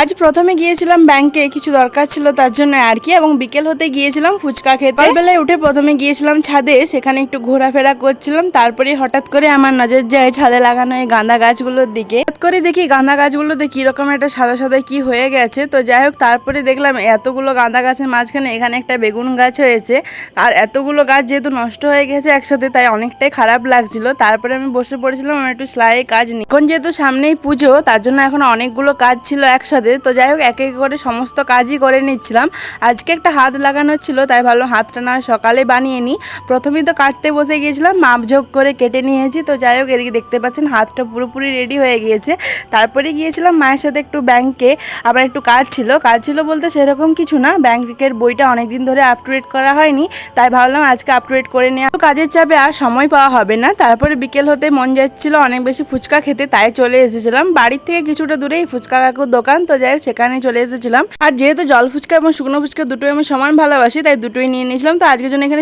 আজ প্রথমে গিয়েছিলাম ব্যাংকে, কিছু দরকার ছিল তার জন্য আর কি, এবং বিকেল হতে গিয়েছিলাম ফুচকা খেতে। বেলায় উঠে প্রথমে গিয়েছিলাম ছাদে, সেখানে একটু ঘোরাফেরা করছিলাম, তারপরে হঠাৎ করে আমার নজর যায় ছাদে লাগানো এই গাঁদা গাছগুলোর দিকে। হঠাৎ করে দেখি গাঁদা গাছগুলোতে কীরকম একটা সাদা সাদা কি হয়ে গেছে, তো যাই হোক তারপরে দেখলাম এতগুলো গাঁদা গাছের মাঝখানে এখানে একটা বেগুন গাছ হয়েছে, আর এতগুলো গাছ যেহেতু নষ্ট হয়ে গেছে একসাথে, তাই অনেকটাই খারাপ লাগছিল। তারপরে আমি বসে পড়েছিলাম, আমার একটু সেলাইয়ের কাজ নিয়ে এখন যেহেতু সামনেই পুজো, তার জন্য এখন অনেকগুলো কাজ ছিল একসাথে তো যাই হোক, এক এক করে সমস্ত কাজই করে নিচ্ছিলাম। আজকে একটা হাত লাগানো ছিল, তাই ভালো হাতটা না সকালে বানিয়ে নিই। প্রথমেই তো কাটতে বসে গিয়েছিলাম মাপঝোক করে কেটে নিয়েছি। তো যাই হোক, এদিকে দেখতে পাচ্ছেন হাতটা পুরোপুরি রেডি হয়ে গিয়েছে। তারপরে গিয়েছিলাম মায়ের সাথে একটু ব্যাংকে আবার একটু কাজ ছিল। কাজ ছিল বলতে সেরকম কিছু না। ব্যাংকের বইটা অনেকদিন ধরে আপ করা হয়নি। তাই ভাবলাম আজকে আপ করে নেওয়া কাজের চাপে আর সময় পাওয়া হবে না। তারপরে বিকেল হতে মন যাচ্ছিল অনেক বেশি ফুচকা খেতে, তাই চলে এসেছিলাম। বাড়ির থেকে কিছুটা দূরেই ফুচকা কাকুর দোকান। তো যাই হোক সেখানে চলে এসেছিলাম। আর যেহেতু জল ফুচকা এবং শুকনো ফুচকা দুটোই আমি সমান ভালোবাসি, তাই দুটোই নিয়ে নিয়েছিলাম। তো আজকের জন্য এখানে